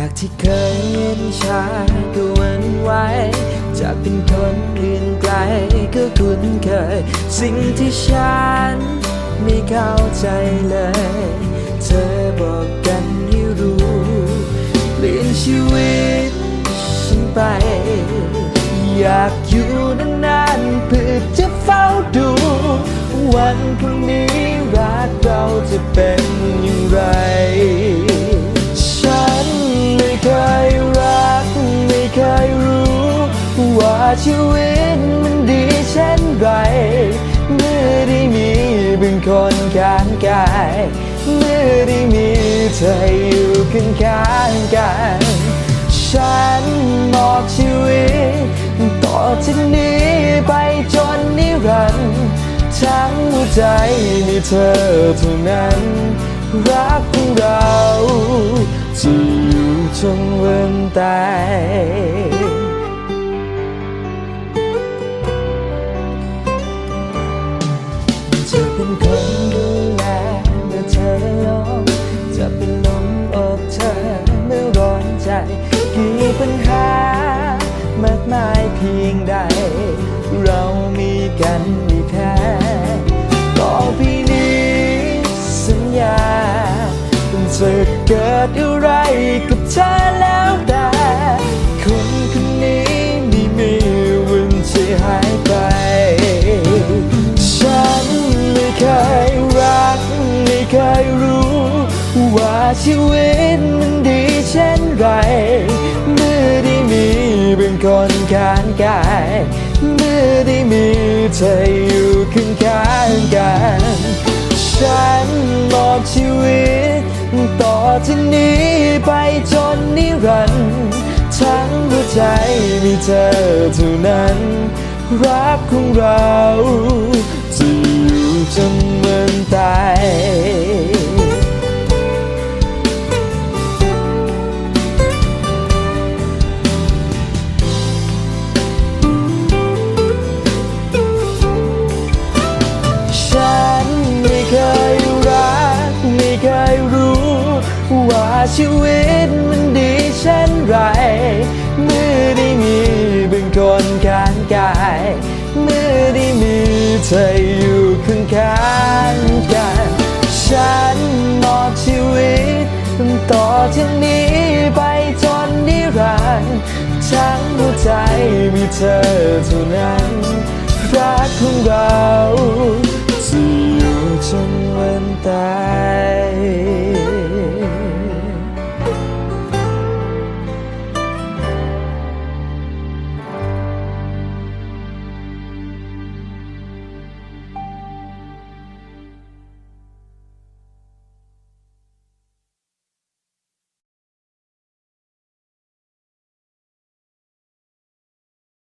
จากที่เคยเห็นชาก็วันไหวจากเป็นคนอื่นไกลก็คุ้นเคย สิ่งที่ฉันไม่เข้าใจเลย เธอบอกกันให้รู้เปลี่ยนชีวิตฉันไป อยากอยู่นานๆเพื่อจะเฝ้าดู วันพรุ่งนี้รักเราจะเป็น ชีวิตมันดีเช่นไร เมื่อได้มีเป็นคนข้างกาย เมื่อได้มีเธออยู่ข้างข้างกัน ฉันมอบชีวิต ต่อจากนี้ไปจนนิรันดร์ทั้งหัวใจมีเธอเท่านั้น รักของเราจะอยู่จนวันตาย เป็นคนดูแลเมื่อเธอลงจะเป็นลมอกเธอเมื่อร้อนใจ กี่ปัญหามากมายเพียงใด เรามีกันม่แพ้ต่อปีนี้สัญญาจะเกิดอะไรกับเธอแล้ว ชีวิตมันดีเช่นไร เมื่อได้มีเป็นคนข้างกาย เมื่อได้มีเธออยู่ข้างข้างกัน ฉันมอบชีวิต ต่อที่นี้ไปจนนิรันดร์ทั้งหัวใจมีเธอเท่านั้น รักของเราจะอยู่จน ชีวิตมันดีเช่นไร เมื่อได้มีเป็นคนข้างกาย เมื่อได้มีเธออยู่ข้างข้างกัน ฉันมอบชีวิต ต่อจากนี้ไปจนนิรันดร์ทั้งหัวใจมีเธอเท่านั้น รักของเรา